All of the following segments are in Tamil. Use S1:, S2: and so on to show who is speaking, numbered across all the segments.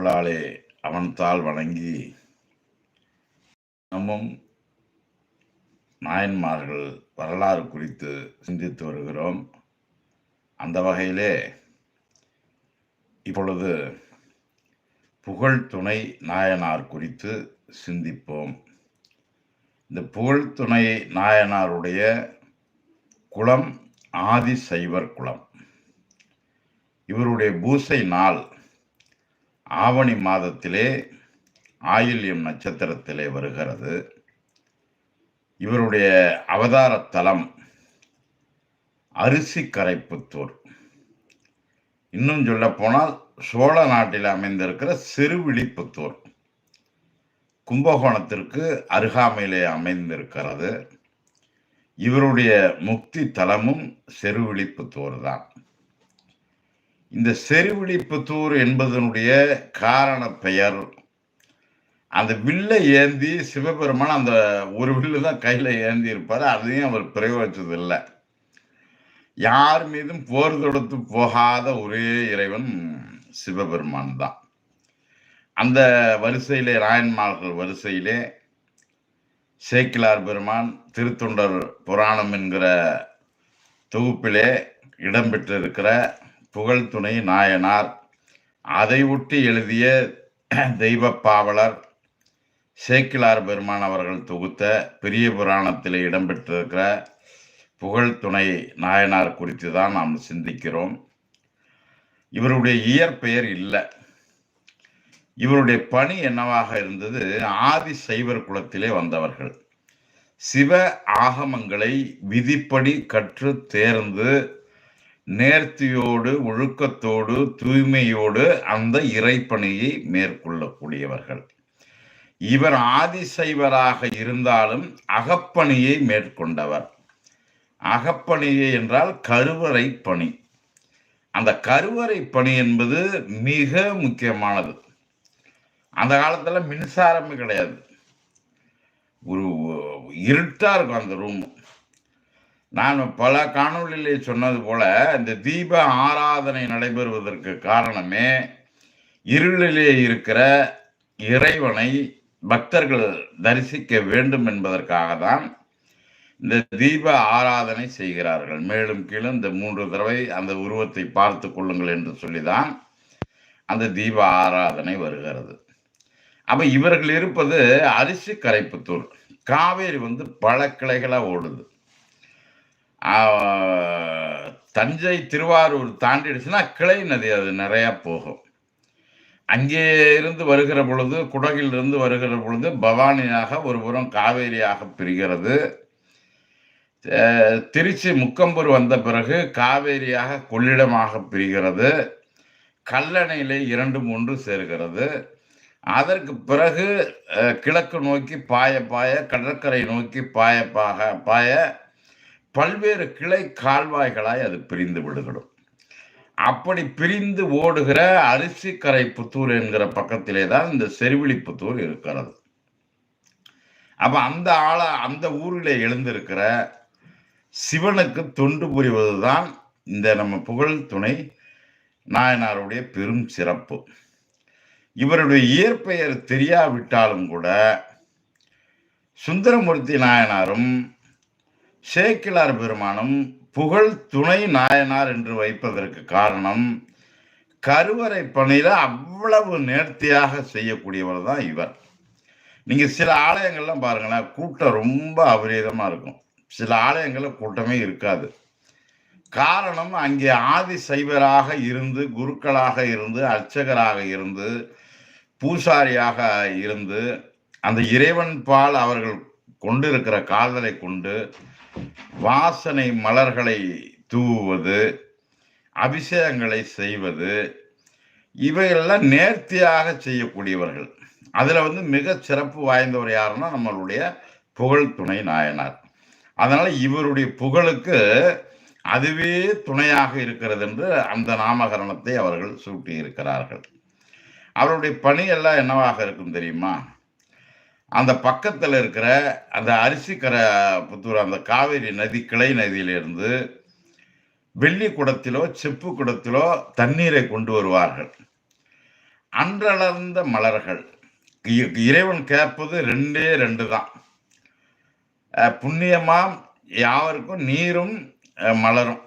S1: அருளாலே அவன் தாள் வணங்கி நம்மும் நாயன்மார்கள் வரலாறு குறித்து சிந்தித்து வருகிறோம். அந்த வகையிலே இப்பொழுது புகழ் துணை நாயனார் குறித்து சிந்திப்போம். இந்த புகழ் துணை நாயனாருடைய குலம் ஆதி சைவர் குலம் இவருடைய பூசை நாள் ஆவணி மாதத்திலே ஆயில்யம் நட்சத்திரத்திலே வருகிறது. இவருடைய அவதார தலம் அரிசி கரைப்புத்தூர். இன்னும் சொல்ல போனால் சோழ நாட்டில் அமைந்திருக்கிற சிறுவிழிப்புத்தூர். கும்பகோணத்திற்கு அருகாமையிலே அமைந்திருக்கிறது. இவருடைய முக்தி தலமும் செருவிழிப்புத்தூர் தான் இந்த செருவிழிப்புத்தூர் என்பதனுடைய காரண பெயர். அந்த வில்லை ஏந்தி சிவபெருமான் அந்த ஒரு வில்லு தான் கையில் ஏந்தி இருப்பார் அதையும் அவர் பிரயோகிச்சது இல்லை யார் மீதும் போர் தொடுத்து போகாத ஒரே இறைவன் சிவபெருமான் தான். அந்த வரிசையிலே ராயன்மார்கள் வரிசையிலே சேக்கிலார் பெருமான் திருத்தொண்டர் புராணம் என்கிற தொகுப்பிலே இடம்பெற்றிருக்கிற புகழ் துணை நாயனார். அதை ஒட்டி எழுதிய தெய்வ பாவலர் சேக்கிலார் பெருமான் அவர்கள் தொகுத்த பெரிய புராணத்தில் இடம்பெற்றிருக்கிற புகழ் துணை நாயனார் குறித்து தான் நாம் சிந்திக்கிறோம். இவருடைய இயற்பெயர் இல்லை. இவருடைய பணி என்னவாக இருந்தது? ஆதி சைவர் குலத்திலே வந்தவர்கள். சிவ ஆகமங்களை விதிப்படி கற்று தேர்ந்து நேர்த்தியோடு ஒழுக்கத்தோடு தூய்மையோடு அந்த இறைப்பணியை மேற்கொள்ளக்கூடியவர்கள். இவர் ஆதிசைவராக இருந்தாலும் அகப்பணியை மேற்கொண்டவர். அகப்பணியை என்றால் கருவறை பணி. அந்த கருவறை பணி என்பது மிக முக்கியமானது. அந்த காலத்தில் மின்சாரமே கிடையாது. ஒரு இருட்டாக இருக்கும் அந்த ரூமு. நான் பல காணொலியிலே சொன்னது போல இந்த தீப ஆராதனை நடைபெறுவதற்கு காரணமே இருளிலே இருக்கிற இறைவனை பக்தர்கள் தரிசிக்க வேண்டும் என்பதற்காக தான் இந்த தீப ஆராதனை செய்கிறார்கள். மேலும் கீழும் இந்த மூன்று தடவை அந்த உருவத்தை பார்த்து கொள்ளுங்கள் என்று சொல்லிதான் அந்த தீப ஆராதனை வருகிறது. அப்ப இவர்கள் இருப்பது அரிசி கரைப்புத்தூர் காவேரி வந்து பல கிளைகளாக ஓடுது. தஞ்சை திருவாரூர் தாண்டிடுச்சுன்னா கிளை நதி அது நிறையா போகும். அங்கே இருந்து வருகிற பொழுது குடகிலிருந்து வருகிற பொழுது பவானியாக ஒரு புறம் காவேரியாக பிரிகிறது. திருச்சி முக்கம்பூர் வந்த பிறகு காவேரியாக கொள்ளிடமாக பிரிகிறது. கல்லணையிலே இரண்டு மூன்று சேர்கிறது. அதற்கு பிறகு கிழக்கு நோக்கி பாய பாய கடற்கரை நோக்கி பாய பாக பாய பல்வேறு கிளை கால்வாய்களாய் அது பிரிந்து விடுகிடும் அப்படி பிரிந்து ஓடுகிற அரிசிக்கரை புத்தூர் என்கிற பக்கத்திலே தான் இந்த செருவிழிப்புத்தூர் இருக்கிறது. அப்ப அந்த ஆள அந்த ஊரிலே எழுந்திருக்கிற சிவனுக்கு தொண்டு புரிவதுதான் இந்த நம்ம புகழ் துணை நாயனாருடைய பெரும் சிறப்பு. இவருடைய இயற்பெயர் தெரியாவிட்டாலும் கூட சுந்தரமூர்த்தி நாயனாரும் சேக்கிலார் பெருமானும் புகழ் துணை நாயனார் என்று வைப்பதற்கு காரணம் கருவறை பணியில் அவ்வளவு நேர்த்தியாக செய்யக்கூடியவர் தான் இவர். நீங்கள் சில ஆலயங்கள்லாம் பாருங்களேன் கூட்டம் ரொம்ப அபரீதமாக இருக்கும். சில ஆலயங்களில் கூட்டமே இருக்காது. காரணம் அங்கே ஆதி சைவராக இருந்து குருக்களாக இருந்து அர்ச்சகராக இருந்து பூசாரியாக இருந்து அந்த இறைவன் பால் அவர்கள் கொண்டிருக்கிற காதலை கொண்டு வாசனை மலர்களை தூவுவது அபிஷேகங்களை செய்வது இவையெல்லாம் நேர்த்தியாக செய்யக்கூடியவர்கள். அதில் வந்து மிக சிறப்பு வாய்ந்தவர் யாருன்னா நம்மளுடைய புகழ் துணை நாயனார். அதனால் இவருடைய புகழுக்கு அதுவே துணையாக இருக்கிறது என்று அந்த நாமகரணத்தை அவர்கள் சூட்டியிருக்கிறார்கள். அவருடைய பணியெல்லாம் என்னவாக இருக்கும் தெரியுமா? அந்த பக்கத்தில் இருக்கிற அந்த அரிசிக்கரை புத்தூர் அந்த காவேரி நதி கிளை நதியிலிருந்து வெள்ளி குடத்திலோ செப்பு குடத்திலோ தண்ணீரை கொண்டு வருவார்கள். அன்றளர்ந்த மலர்கள். இ- இறைவன் கேட்பது ரெண்டே ரெண்டு தான். புண்ணியமாம் யாவருக்கும் நீரும் மலரும்.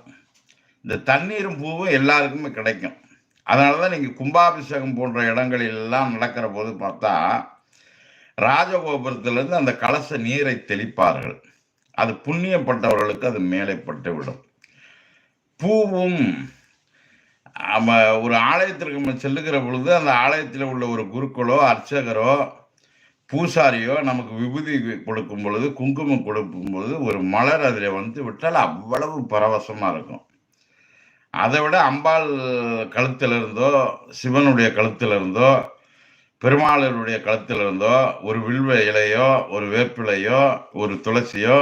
S1: இந்த தண்ணீரும் பூவும் எல்லாருக்குமே கிடைக்கும். அதனால தான் நீங்கள் கும்பாபிஷேகம் போன்ற இடங்களிலெல்லாம் நடக்கிற போது பார்த்தா ராஜகோபுரத்திலிருந்து அந்த கலச நீரை தெளிப்பார்கள். அது புண்ணியப்பட்டவர்களுக்கு அது மேலே பட்டு விடும். பூவும் நம்ம ஒரு ஆலயத்திற்கு நம்ம செல்லுகிற பொழுது அந்த ஆலயத்தில் உள்ள ஒரு குருக்களோ அர்ச்சகரோ பூசாரியோ நமக்கு விபூதி கொடுக்கும் பொழுது குங்குமம் கொடுக்கும் பொழுது ஒரு மலர் அதில் வந்து விட்டால் அவ்வளவு பரவசமாக இருக்கும். அதை விட அம்பாள் கழுத்தில் இருந்தோ சிவனுடைய கழுத்தில் இருந்தோ பெருமாளருடைய கழுத்தில் இருந்தோ ஒரு வில்வ இலையோ ஒரு வேப்பிலையோ ஒரு துளசியோ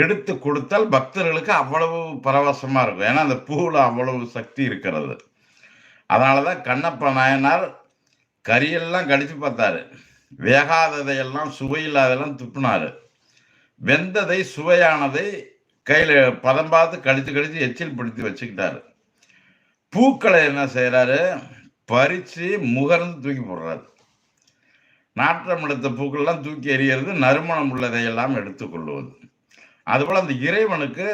S1: எடுத்து கொடுத்தால் பக்தர்களுக்கு அவ்வளவு பரவசமாக இருக்கும். ஏன்னா அந்த பூவில் அவ்வளவு சக்தி இருக்கிறது. அதனால தான் கண்ணப்ப நாயனார் கரியெல்லாம் கடிச்சு பார்த்தாரு. வேகாததையெல்லாம் சுவையில்லாதெல்லாம் துப்புனாரு. வெந்ததை சுவையானதை கையில் பதம் பார்த்து கடிச்சு கடிச்சு எச்சில் பிடித்து வச்சுக்கிட்டாரு. பூக்களை என்ன செய்கிறாரு பறித்து முகர்ந்து தூக்கி போடுறாரு. நாற்றம் எடுத்த பூக்கள்லாம் தூக்கி எறிகிறது நறுமணம் உள்ளதையெல்லாம் எடுத்துக்கொள்வது அதுபோல் அந்த இறைவனுக்கு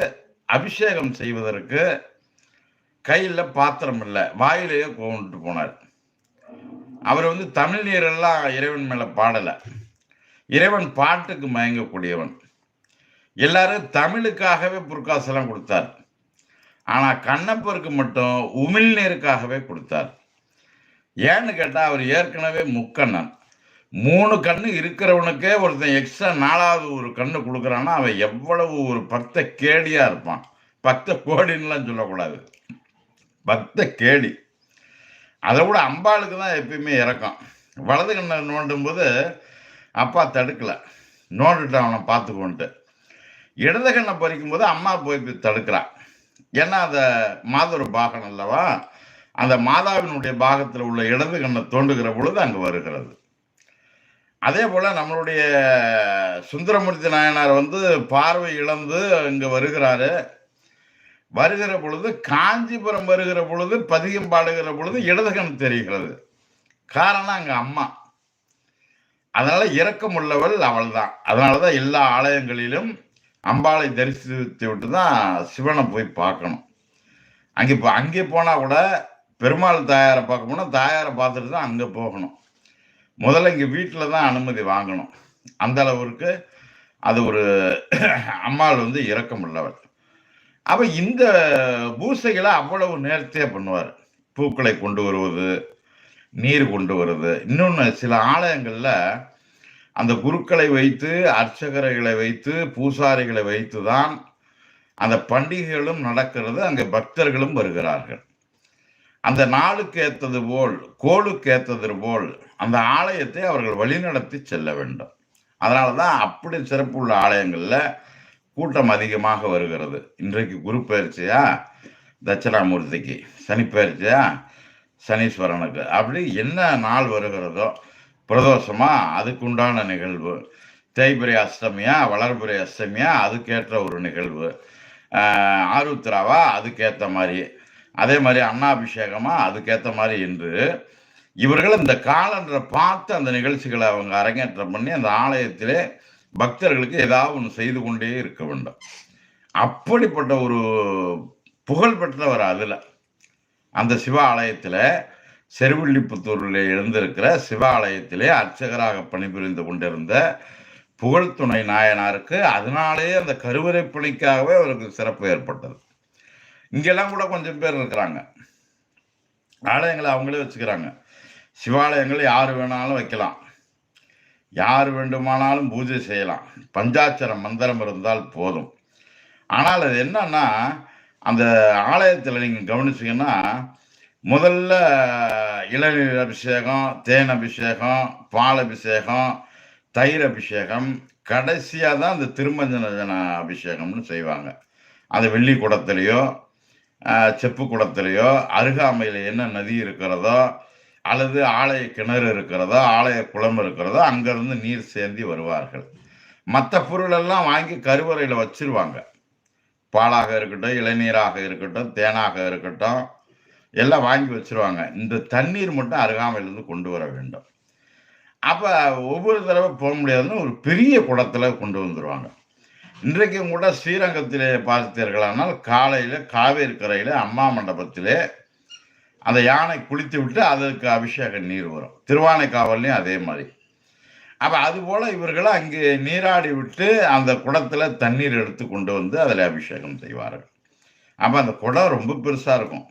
S1: அபிஷேகம் செய்வதற்கு கையில் பாத்திரம் இல்லை வாயிலேயே கொண்டுட்டு போனார். அவர் வந்து தமிழ் நீரெல்லாம் இறைவன் மேலே பாடலை. இறைவன் பாட்டுக்கு மயங்கக்கூடியவன். எல்லாரும் தமிழுக்காகவே புற்காசெல்லாம் கொடுத்தார். ஆனால் கண்ணப்பருக்கு மட்டும் உமிழ்நீருக்காகவே கொடுத்தார். ஏன்னு கேட்டால் அவர் ஏற்கனவே முக்கண்ணன். மூணு கண்ணு இருக்கிறவனுக்கே ஒருத்தன் எக்ஸ்ட்ரா நாலாவது ஒரு கண்ணு கொடுக்குறான்னா அவன் எவ்வளவு ஒரு பக்த கேடியாக இருப்பான். பக்த கோடின்லாம் சொல்லக்கூடாது. பக்த கேடி அதை விட அம்பாளுக்கு தான் எப்பயுமே இறக்கம் வலது கண்ணை நோண்டும் போது அப்பா தடுக்கல. நோண்டுட்டு அவனை பார்த்துக்கோன்ட்டு. இடது கண்ணை பறிக்கும் போது அம்மா போய் தடுக்கிறான் ஏன்னா அதை மாதுரை பாகம் அல்லவா? அந்த மாதாவினுடைய பாகத்தில் உள்ள இடது கண்ணை தோண்டுகிற பொழுது அங்கே வருகிறது. அதே போல் நம்மளுடைய சுந்தரமூர்த்தி நாயனார் வந்து பார்வை இழந்து இங்கே வருகிறாரு. வருகிற பொழுது காஞ்சிபுரம் வருகிற பொழுது பதிகம் பாடுகிற பொழுது இடதுகண் தெரிகிறது. காரணம் அங்கே அம்மா. அதனால இரக்கம் உள்ளவள் அவள் தான் அதனால தான் எல்லா ஆலயங்களிலும் அம்பாளை தரிசித்து விட்டு தான் சிவனை போய் பார்க்கணும். அங்கே இப்போ அங்கே போனால் கூட பெருமாள் தாயாரை பார்க்க போனால் தாயாரை பார்த்துட்டு தான் அங்கே போகணும். முதல்ல இங்கே வீட்டில் தான் அனுமதி வாங்கணும். அந்த அது ஒரு அம்மாள் வந்து இறக்கம் உள்ளவர் அப்போ இந்த பூசைகளை அவ்வளவு நேர்த்தியாக பண்ணுவார். பூக்களை கொண்டு வருவது நீர் கொண்டு வருது இன்னொன்று சில ஆலயங்களில் அந்த குருக்களை வைத்து அர்ச்சகர்களை வைத்து பூசாரிகளை வைத்து தான் அந்த பண்டிகைகளும் நடக்கிறது. அங்கே பக்தர்களும் வருகிறார்கள். அந்த நாளுக்கு ஏற்றது போல் கோளுக்கு ஏற்றது போல் அந்த ஆலயத்தை அவர்கள் வழிநடத்தி செல்ல வேண்டும். அதனால தான் அப்படி சிறப்புள்ள ஆலயங்களில் கூட்டம் அதிகமாக வருகிறது. இன்றைக்கு குரு பயிற்சியா? தட்சிணாமூர்த்திக்கு. சனி பயிற்சியா? சனீஸ்வரனுக்கு. அப்படி என்ன நாள் வருகிறதோ பிரதோஷமா அதுக்குண்டான நிகழ்வு. தேய்பிரை அஷ்டமியா? வளர்புரை அஷ்டமியா? அதுக்கேற்ற ஒரு நிகழ்வு. ஆருத்ராவா? அதுக்கேற்ற மாதிரி. அதே மாதிரி அன்னாபிஷேகமா அதுக்கேற்ற மாதிரி என்று இவர்கள் இந்த காலண்டரை பார்த்து அந்த நிகழ்ச்சிகளை அவங்க அரங்கேற்றம் பண்ணி அந்த ஆலயத்திலே பக்தர்களுக்கு ஏதாவது ஒன்று செய்து கொண்டே இருக்க வேண்டும். அப்படிப்பட்ட ஒரு புகழ் பெற்றவர் அதில். அந்த சிவ ஆலயத்தில் செருவில்லிபுத்தூரில் எழுந்திருக்கிற சிவ ஆலயத்திலே அர்ச்சகராக பணிபுரிந்து கொண்டிருந்த புகழ்துணை நாயனாருக்கு அதனாலேயே அந்த கருவறை பணிக்காகவே அவருக்கு சிறப்பு ஏற்பட்டது. இங்கெல்லாம் கூட கொஞ்சம் பேர் இருக்கிறாங்க. ஆலயங்களை அவங்களே வச்சுக்கிறாங்க. சிவாலயங்கள் யார் வேணாலும் வைக்கலாம். யார் வேண்டுமானாலும் பூஜை செய்யலாம். பஞ்சாட்சர மந்திரம் இருந்தால் போதும். ஆனால் அது என்னன்னா அந்த ஆலயத்தில் நீங்கள் கவனிச்சிங்கன்னா முதல்ல இளநீர் அபிஷேகம் தேன் அபிஷேகம் பால் அபிஷேகம் தயிர் அபிஷேகம் கடைசியாக தான் அந்த திருமஞ்சன அபிஷேகம்னு செய்வாங்க. அந்த வெள்ளி குடத்துலேயோ செப்பு குளத்திலேயோ அருகாமையில் என்ன நதி இருக்கிறதோ அல்லது ஆலய கிணறு இருக்கிறதோ ஆலய குளம் இருக்கிறதோ அங்கேருந்து நீர் சேர்ந்து வருவார்கள். மற்ற பொருளெல்லாம் வாங்கி கருவறையில் வச்சிருவாங்க. பாலாக இருக்கட்டும் இளநீராக இருக்கட்டும் தேனாக இருக்கட்டும் எல்லாம் வாங்கி வச்சிருவாங்க. இந்த தண்ணீர் மட்டும் அருகாமையிலேருந்து கொண்டு வர வேண்டும். அப்போ ஒவ்வொரு தடவை போக முடியாதுன்னு ஒரு பெரிய குளத்தில் கொண்டு வந்துடுவாங்க இன்றைக்கும் கூட ஸ்ரீரங்கத்திலே பார்த்தீர்களானால் காலையில் காவேரி கரையில் அம்மா மண்டபத்திலே அந்த யானை குளித்து விட்டு அதற்கு அபிஷேக நீர் வரும். திருவானைக்காவல்லையும் அதே மாதிரி. அப்போ அதுபோல் இவர்கள் அங்கே நீராடி விட்டு அந்த குடத்தில் தண்ணீர் எடுத்து கொண்டு வந்து அதில் அபிஷேகம் செய்வார்கள். அப்போ அந்த குடம் ரொம்ப பெருசாக இருக்கும்.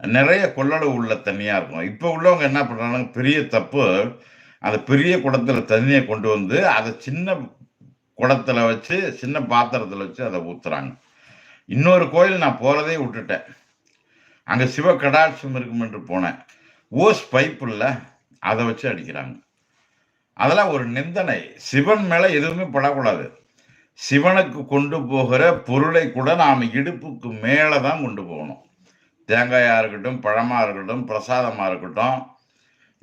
S1: நிறைய கொள்ளளவு உள்ள தண்ணியாக இருக்கும். இப்போ உள்ளவங்க என்ன பண்ணுறாங்க பெரிய தப்பு அந்த பெரிய குடத்தில் தண்ணியை கொண்டு வந்து அதை சின்ன குடத்தில் வச்சு சின்ன பாத்திரத்தில் வச்சு அதை ஊற்றுறாங்க இன்னொரு கோயில் நான் போகிறதே விட்டுட்டேன். அங்கே சிவ கடாட்சம் இருக்குமென்று போனேன். ஓஸ் பைப்பு இல்லை அதை வச்சு அடிக்கிறாங்க. அதெல்லாம் ஒரு நிந்தனை. சிவன் மேலே எதுவுமே படக்கூடாது. சிவனுக்கு கொண்டு போகிற பொருளை கூட நாம் இடுப்புக்கு மேலே தான் கொண்டு போகணும். தேங்காயாக இருக்கட்டும் பழமாக இருக்கட்டும் பிரசாதமாக இருக்கட்டும்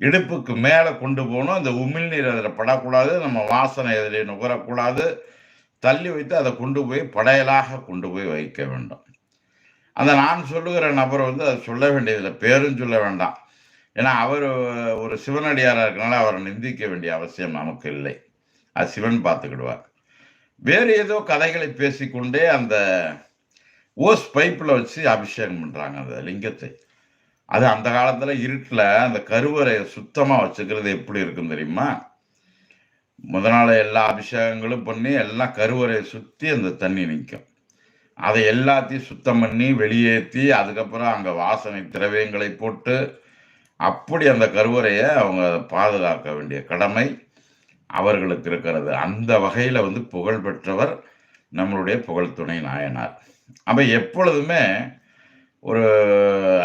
S1: இடுப்புக்கு மேலே கொண்டு போகணும். அந்த உமிழ்நீர் அதில் படக்கூடாது. நம்ம வாசனை அதில் நுகரக்கூடாது. தள்ளி வைத்து அதை கொண்டு போய் படையலாக கொண்டு போய் வைக்க வேண்டும். அந்த நான் சொல்லுகிற நபர் வந்து அதை சொல்ல வேண்டியதில்லை. பேரும் சொல்ல வேண்டாம். ஏன்னா அவர் ஒரு சிவனடியாராக இருக்கனால அவரை நிந்திக்க வேண்டிய அவசியம் நமக்கு இல்லை. அது சிவன் பார்த்துக்கிடுவார். வேறு ஏதோ கதைகளை பேசிக்கொண்டே அந்த ஓஸ் பைப்பில் வச்சு அபிஷேகம் பண்ணுறாங்க அந்த லிங்கத்தை. அது அந்த காலத்தில் இருட்டில் அந்த கருவறையை சுத்தமாக வச்சுக்கிறது எப்படி இருக்கும் தெரியுமா? முத நாள் எல்லா அபிஷேகங்களும் பண்ணி எல்லாம் கருவறையை சுற்றி அந்த தண்ணி நிற்கும் அதை எல்லாத்தையும் சுத்தம் பண்ணி வெளியேற்றி அதுக்கப்புறம் அங்கே வாசனை திரவியங்களை போட்டு அப்படி அந்த கருவறையை அவங்க பாதுகாக்க வேண்டிய கடமை அவர்களுக்கு இருக்கிறது. அந்த வகையில் வந்து புகழ் பெற்றவர் நம்மளுடைய புகழ் துணை நாயனார். அப்போ எப்பொழுதுமே ஒரு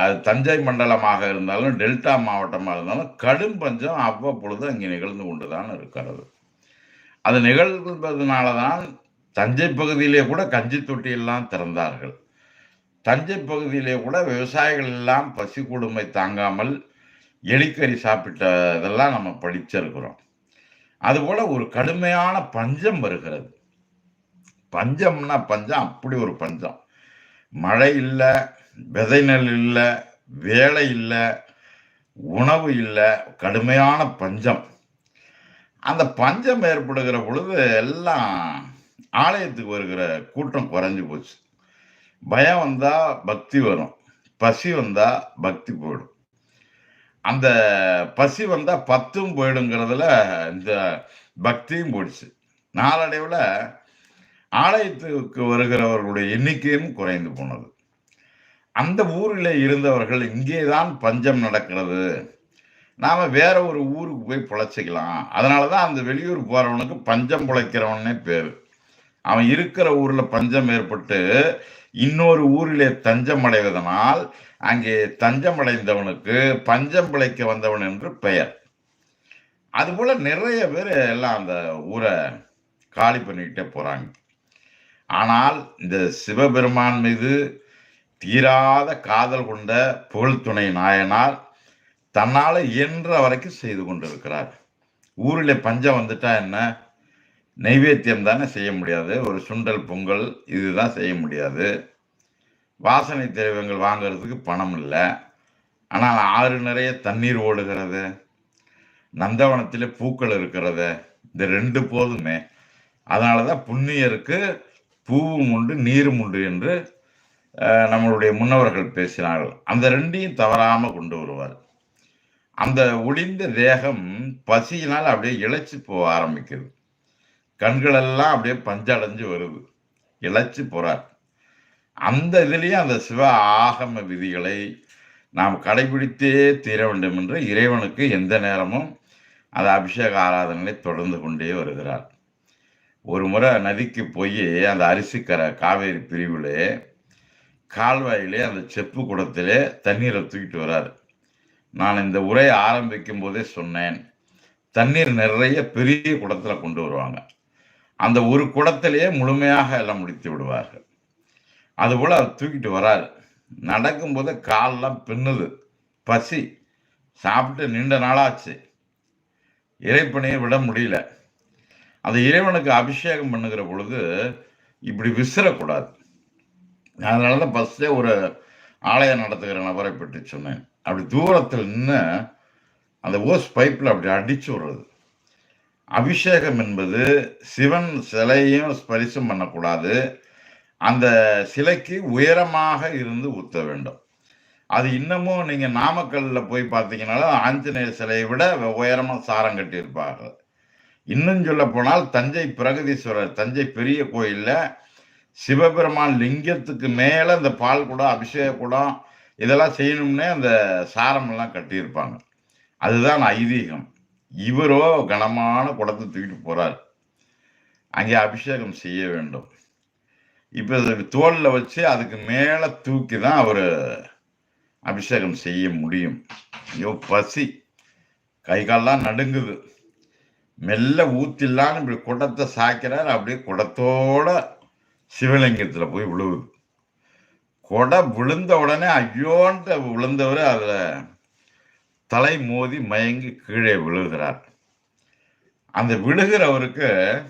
S1: அது தஞ்சை மண்டலமாக இருந்தாலும் டெல்டா மாவட்டமாக இருந்தாலும் கடும் பஞ்சம் அவ்வப்பொழுது அங்கே நிகழ்ந்து கொண்டு தான் இருக்கிறது. அது நிகழ்வதனால தான் தஞ்சை பகுதியிலே கூட கஞ்சி தொட்டியெல்லாம் திறந்தார்கள். தஞ்சை பகுதியிலே கூட விவசாயிகள் எல்லாம் பசி கொடுமை தாங்காமல் எலிக்கறி சாப்பிட்ட இதெல்லாம் நம்ம படிச்சிருக்கிறோம். அதுபோல் ஒரு கடுமையான பஞ்சம் வருகிறது. பஞ்சம்னா பஞ்சம் அப்படி ஒரு பஞ்சம். மழை இல்லை விதை நெல் இல்லை வேலை இல்லை உணவு இல்லை கடுமையான பஞ்சம். அந்த பஞ்சம் ஏற்படுகிற பொழுது எல்லாம் ஆலயத்துக்கு வருகிற கூட்டம் குறைஞ்சி போச்சு. பயம் வந்தா பக்தி வரும். பசி வந்தா பக்தி போயிடும். அந்த பசி வந்தா பத்தும் போயிடுங்கிறதுல இந்த பக்தியும் போயிடுச்சு. நாளடைவில் ஆலயத்துக்கு வருகிறவர்களுடைய எண்ணிக்கையும் குறைந்து போனது. அந்த ஊரில் இருந்தவர்கள் இங்கே தான் பஞ்சம் நடக்கிறது. நாம் வேற ஒரு ஊருக்கு போய் பிழைச்சிக்கலாம். அதனால தான் அந்த வெளியூர் போகிறவனுக்கு பஞ்சம் பிழைக்கிறவனே பேர். அவன் இருக்கிற ஊரில் பஞ்சம் ஏற்பட்டு இன்னொரு ஊரிலே தஞ்சம் அடைவதனால் அங்கே தஞ்சம் அடைந்தவனுக்கு பஞ்சம் பிழைக்க வந்தவன் என்று பெயர். அதுபோல் நிறைய பேர் எல்லாம் அந்த ஊரை காலி பண்ணிக்கிட்டே போகிறாங்க ஆனால் இந்த சிவபெருமான் மீது தீராத காதல் கொண்ட புகழ்துணை நாயனார் தன்னால் இயன்ற வரைக்கும் செய்து கொண்டிருக்கிறார். ஊரில் பஞ்சம் வந்துட்டா என்ன? நைவேத்தியம் தானே செய்ய முடியாது. ஒரு சுண்டல் பொங்கல் இதுதான் செய்ய முடியாது. வாசனை திரவியங்கள் வாங்கிறதுக்கு பணம் இல்லை. ஆனால் ஆறு நிறைய தண்ணீர் ஓடுகிறது. நந்தவனத்தில் பூக்கள் இருக்கிறது. இந்த ரெண்டு போதுமே. அதனால தான் புண்ணியருக்கு பூவும் உண்டு நீரும் உண்டு என்று நம்மளுடைய முன்னவர்கள் பேசினார்கள். அந்த ரெண்டையும் தவறாமல் கொண்டு வருவார். அந்த ஒளிந்த தேகம் பசியினால் அப்படியே இழைச்சி போக ஆரம்பிக்குது. கண்களெல்லாம் அப்படியே பஞ்சடைஞ்சு வருது. இழைச்சி போகிறார் அந்த இதுலேயும் அந்த சிவ ஆகம விதிகளை நாம் கடைபிடித்தே தீர வேண்டும் என்று இறைவனுக்கு எந்த நேரமும் அந்த அபிஷேக ஆராதனை தொடர்ந்து கொண்டே வருகிறார். ஒரு முறை நதிக்கு போய் அந்த அரிசிக்கரை காவேரி பிரிவிலே கால்வாயிலே அந்த செப்பு குடத்திலே தண்ணீரை தூக்கிட்டு வராரு. நான் இந்த உரையை ஆரம்பிக்கும் போதே சொன்னேன். தண்ணீர் நிறைய பெரிய குடத்தில் கொண்டு வருவாங்க. அந்த ஒரு குடத்திலேயே முழுமையாக எல்லாம் முடித்து விடுவார்கள். அதுபோல் அவர் தூக்கிட்டு வராரு. நடக்கும்போது காலெலாம் பின்னுது. பசி. சாப்பிட்டு நீண்ட நாளாச்சு. இறைப்பணியை விட முடியல. அந்த இறைவனுக்கு அபிஷேகம் பண்ணுகிற பொழுது இப்படி விசிறக்கூடாது. அதனால தான் ஃபஸ்ட்டே ஒரு ஆலயம் நடத்துகிற நபரை பற்றி சொன்னேன். அப்படி தூரத்தில் நின்று அந்த ஓஸ் பைப்பில் அப்படி அடிச்சு விடுறது. அபிஷேகம் என்பது சிவன் சிலையும் ஸ்பரிசம் பண்ணக்கூடாது. அந்த சிலைக்கு உயரமாக இருந்து ஊத்த வேண்டும். அது இன்னமும் நீங்கள் நாமக்கல்ல போய் பார்த்தீங்கன்னாலும் ஆஞ்சநேயர் சிலையை விட உயரமாக சாரம் கட்டியிருப்பார்கள். இன்னும் சொல்ல போனால் தஞ்சை பிரகதீஸ்வரர் தஞ்சை பெரிய கோயிலில் சிவபெருமான் லிங்கத்துக்கு மேலே இந்த பால் குடம் அபிஷேக குடம் இதெல்லாம் செய்யணும்னே அந்த சாரமெல்லாம் கட்டியிருப்பாங்க. அதுதான் ஐதீகம். இவரோ கனமான குடத்தை தூக்கிட்டு போகிறார் அங்கே அபிஷேகம் செய்ய வேண்டும். இப்போ தோலில் வச்சு அதுக்கு மேலே தூக்கி தான் அவர் அபிஷேகம் செய்ய முடியும். ஐயோ பசி. கை கால்லாம் நடுங்குது. மெல்ல ஊத்திடலான்னு இப்படி குடத்தை சாய்க்கிறார். அப்படியே குடத்தோட சிவலிங்கத்தில் போய் விழுவுது. கொடை விழுந்த உடனே ஐயோன்ட்டு விழுந்தவர் அதில் தலை மோதி மயங்கி கீழே விழுகிறார். அந்த விழுகிறவருக்கு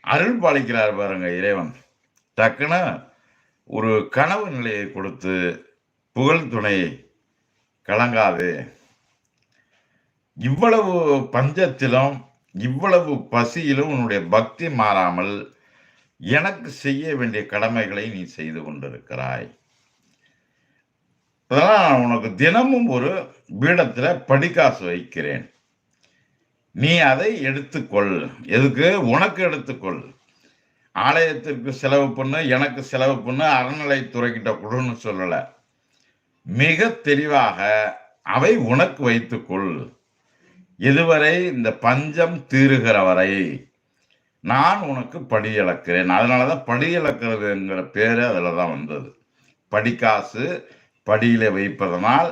S1: அருள் பாலிக்கிறார் பாருங்க இறைவன். டக்குன்னு ஒரு கனவு நிலையை கொடுத்து புகழ் துணை கலங்காது. இவ்வளவு பஞ்சத்திலும் இவ்வளவு பசியிலும் உன்னுடைய பக்தி மாறாமல் எனக்கு செய்ய வேண்டிய கடமைகளை நீ செய்து கொண்டிருக்கிறாய். அதெல்லாம் நான் உனக்கு தினமும் ஒரு பீடத்தில் படிக்காசு வைக்கிறேன். நீ அதை எடுத்துக்கொள். எதுக்கு? உனக்கு எடுத்துக்கொள். ஆலயத்திற்கு செலவு பண்ணு எனக்கு செலவு பண்ணு அறநிலைத்துறைக்கிட்ட கொடுன்னு சொல்லலை. மிக தெளிவாக அவை உனக்கு வைத்துக்கொள். இதுவரை இந்த பஞ்சம் தீருகிற வரை நான் உனக்கு படி இழக்கிறேன். அதனாலதான் படி இழக்கிறதுங்கிற பேர் அதில் தான் வந்தது படிக்காசு படியில வைப்பதனால்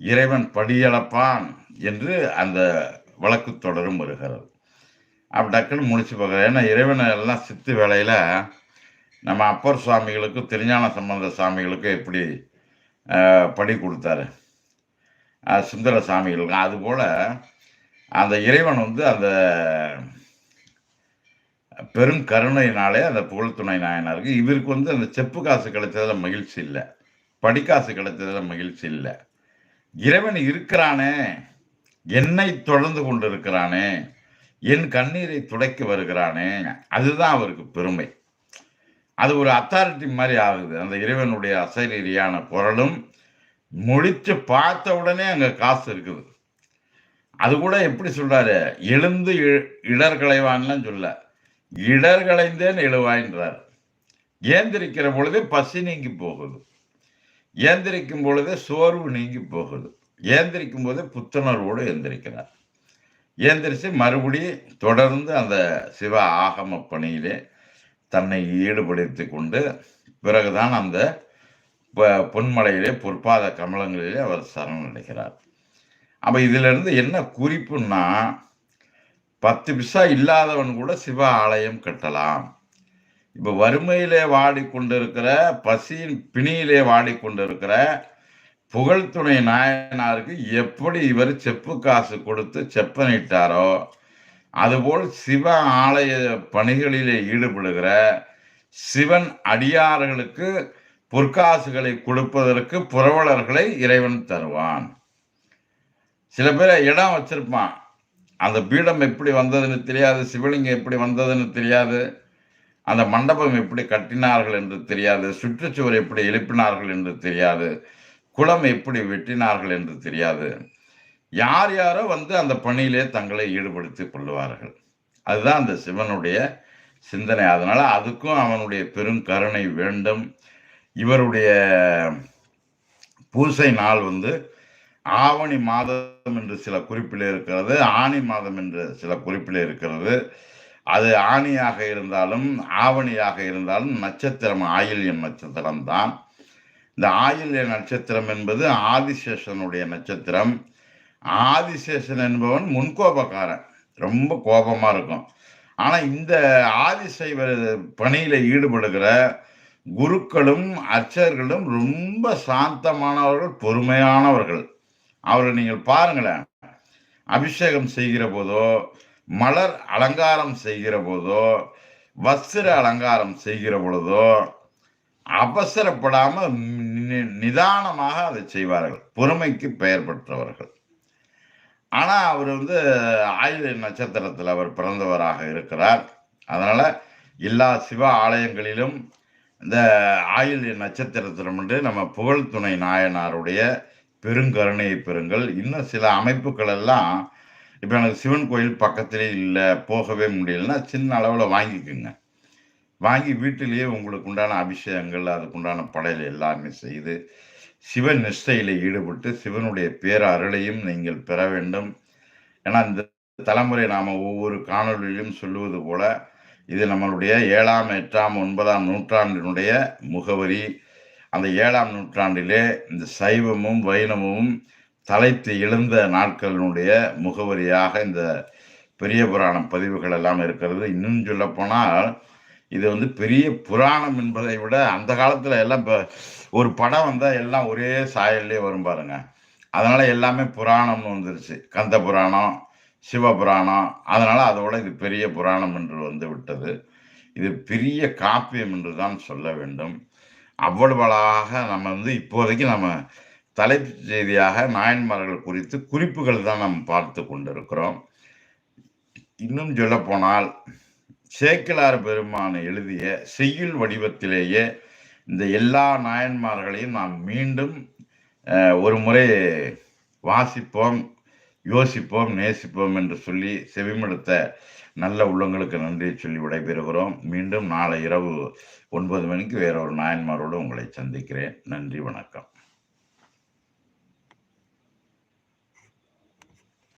S1: இறைவன் படியளப்பான் என்று அந்த வழக்கு தொடரும் வருகிறது. அப்படி டக்குன்னு முடிச்சு பார்க்குறேன். ஏன்னா இறைவனை எல்லாம் சித்து வேலையில் நம்ம அப்பர் சுவாமிகளுக்கும் திருஞான சம்பந்த சாமிகளுக்கும் எப்படி படி கொடுத்தாரு? சுந்தர சாமிகளுக்கும் அதுபோல் அந்த இறைவன் வந்து அந்த பெரும் கருணையினாலே அந்த புகழ்துணை நாயனாருக்கு. இவருக்கு வந்து அந்த செப்பு காசு கிடைச்சதுல மகிழ்ச்சி இல்லை. படிக்காசு கிடைச்சதுல மகிழ்ச்சி இல்லை. இறைவன் இருக்கிறானே. என்னை தொடர்ந்து கொண்டு இருக்கிறானே என் கண்ணீரை துடைக்க வருகிறானே. அதுதான் அவருக்கு பெருமை. அது ஒரு அத்தாரிட்டி மாதிரி ஆகுது. அந்த இறைவனுடைய அசரீரியான குரலும் முடிச்சு பார்த்த உடனே அங்கே காசு இருக்குது. அது கூட எப்படி சொல்றாரு? எழுந்து இ- இடர் சொல்ல. இடர்களைந்தேன் எழுவாயின்றார். ஏந்திரிக்கிற பொழுதே பசி நீங்கி போகுது. ஏந்திரிக்கும் பொழுதே சோர்வு நீங்கி போகுது. ஏந்திரிக்கும் போதே புத்துணர்வோடு எந்திரிக்கிறார். ஏந்திரிச்சு மறுபடி தொடர்ந்து அந்த சிவ ஆகம பணியிலே தன்னை ஈடுபடுத்தி கொண்டு பிறகுதான் அந்த ப- பொன்மலையிலே பொற்பாத கமலங்களிலே அவர் சரணடைகிறார். அப்போ இதிலிருந்து என்ன குறிப்புன்னா பத்து பிசா இல்லாதவன் கூட சிவ ஆலயம் கட்டலாம். இப்போ வறுமையிலே வாடிக்கொண்டிருக்கிற பசியின் பிணியிலே வாடிக்கொண்டிருக்கிற புகழ்துணை நாயனாருக்கு எப்படி இவர் செப்பு காசு கொடுத்து செப்பனிட்டாரோ அதுபோல் சிவ ஆலய பணிகளிலே ஈடுபடுகிற சிவன் அடியார்களுக்கு பொற்காசுகளை கொடுப்பதற்கு புரவலர்களை இறைவன் தருவான். சில பேர் இடம் வச்சிருப்பான். அந்த பீடம் எப்படி வந்ததுன்னு தெரியாது சிவலிங்கம் எப்படி வந்ததுன்னு தெரியாது அந்த மண்டபம் எப்படி கட்டினார்கள் என்று தெரியாது சுற்றுச்சுவர் எப்படி எழுப்பினார்கள் என்று தெரியாது குளம் எப்படி வெட்டினார்கள் என்று தெரியாது. யார் யாரோ வந்து அந்த பணியிலே தங்களை ஈடுபடுத்தி கொள்வார்கள் அதுதான் அந்த சிவனுடைய சிந்தனை. அதனால் அதுக்கும் அவனுடைய பெரும் கருணை வேண்டும். இவருடைய பூசை நாள் வந்து ஆவணி மாதம் என்று சில குறிப்பில் இருக்கிறது ஆணி மாதம் என்று சில குறிப்பில் இருக்கிறது. அது ஆணியாக இருந்தாலும் ஆவணியாக இருந்தாலும் நட்சத்திரம் ஆயில்யம் நட்சத்திரம் தான். இந்த ஆயில்ய நட்சத்திரம் என்பது ஆதிசேஷனுடைய நட்சத்திரம். ஆதிசேஷன் என்பவன் முன்கோபக்காரன். ரொம்ப கோபமாக இருக்கும். ஆனால் இந்த ஆதிசைவ பணியில் ஈடுபடுகிற குருக்களும் அர்ச்சகர்களும் ரொம்ப சாந்தமானவர்கள் பொறுமையானவர்கள். அவரை நீங்கள் பாருங்களேன். அபிஷேகம் செய்கிற போதோ மலர் அலங்காரம் செய்கிற போதோ வஸ்திர அலங்காரம் செய்கிற பொழுதோ அவசரப்படாம நிதானமாக அதை செய்வார்கள். பொறுமைக்கு பெயர் பெற்றவர்கள். ஆனால் அவர் வந்து ஆயுத நட்சத்திரத்தில் அவர் பிறந்தவராக இருக்கிறார். அதனால் எல்லா சிவ ஆலயங்களிலும் இந்த ஆயுள் நட்சத்திரத்திலும் நம்ம நம்ம புகழ்துணை நாயனாருடைய பெருங்கருணையை பெறுங்கள். இன்னும் சில அமைப்புகள் எல்லாம் இப்போ எனக்கு சிவன் கோயில் பக்கத்திலே இல்லை போகவே முடியலன்னா சின்ன அளவில் வாங்கிக்கோங்க. வாங்கி வீட்டிலேயே உங்களுக்கு உண்டான அபிஷேகங்கள் அதுக்குண்டான படையல் எல்லாமே செய்து சிவன் நிஷ்டையில் ஈடுபட்டு சிவனுடைய பேர அருளையும் நீங்கள் பெற வேண்டும். ஏன்னா இந்த தலைமுறை நாம் ஒவ்வொரு காணொளியிலும் சொல்லுவது போல இது நம்மளுடைய ஏழாம் எட்டாம் ஒன்பதாம் நூற்றாண்டினுடைய முகவரி. அந்த ஏழாம் நூற்றாண்டிலே இந்த சைவமும் வைணவமும் தலைத்து எழுந்த நாட்களினுடைய முகவரியாக இந்த பெரிய புராணம் பதிவுகள் எல்லாம் இருக்கிறது. இன்னும் சொல்லப்போனால் இது வந்து பெரிய புராணம் என்பதை விட அந்த காலத்தில் எல்லாம் இப்போ ஒரு படம் வந்தால் எல்லாம் ஒரே சாயல்லே வரும் பாருங்க. அதனால் எல்லாமே புராணம்னு வந்துருச்சு. கந்த புராணம் சிவ புராணம் அதனால் அதோட இது பெரிய புராணம் என்று வந்து விட்டது. இது பெரிய காப்பியம் என்று தான் சொல்ல வேண்டும். அவ்வளவு அழகாக நம்ம வந்து இப்போதைக்கு நம்ம தலைப்புச் செய்தியாக நாயன்மார்கள் குறித்து குறிப்புகள் தான் நம்ம பார்த்து கொண்டிருக்கிறோம். இன்னும் சொல்லப்போனால் சேக்கிலார் பெருமான் எழுதிய செய்யுள் வடிவத்திலேயே இந்த எல்லா நாயன்மார்களையும் நாம் மீண்டும் ஒரு முறை வாசிப்போம் யோசிப்போம் நேசிப்போம் என்று சொல்லி செவிமடுத்த நல்ல உள்ளங்களுக்கு நன்றி சொல்லி விடைபெறுகிறோம். மீண்டும் நாளை இரவு ஒன்பது மணிக்கு வேறொரு நாயன்மாரோடு உங்களை சந்திக்கிறேன். நன்றி வணக்கம்.